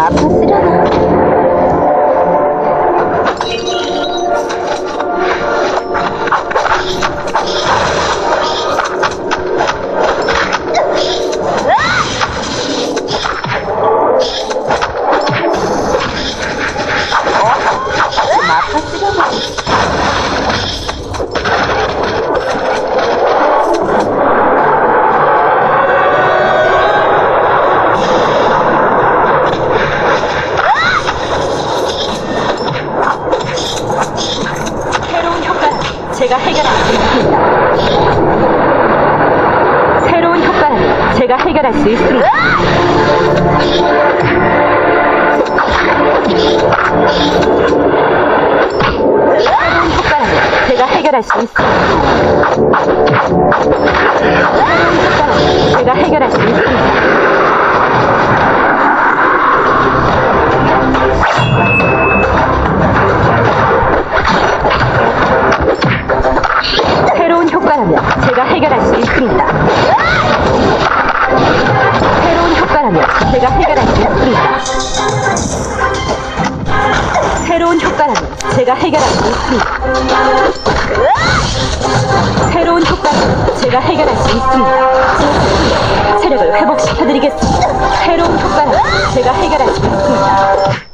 map. 제가 해결할 수 있습니다. 새로운 효과는 제가 해결할 수 있습니다. 새로운 효과는 제가 해결할 수 있습니다. 새로운 효과는 제가 해결할 효과라면 제가 해결할 수 있습니다. 새로운 효과라면 제가 해결할 수 있습니다. 새로운 효과라면 제가 해결할 수 있습니다. 새로운 효과라면 제가 해결할 수 있습니다. 체력을 회복시켜드리겠습니다. 새로운 효과라면 제가 해결할 수 있습니다.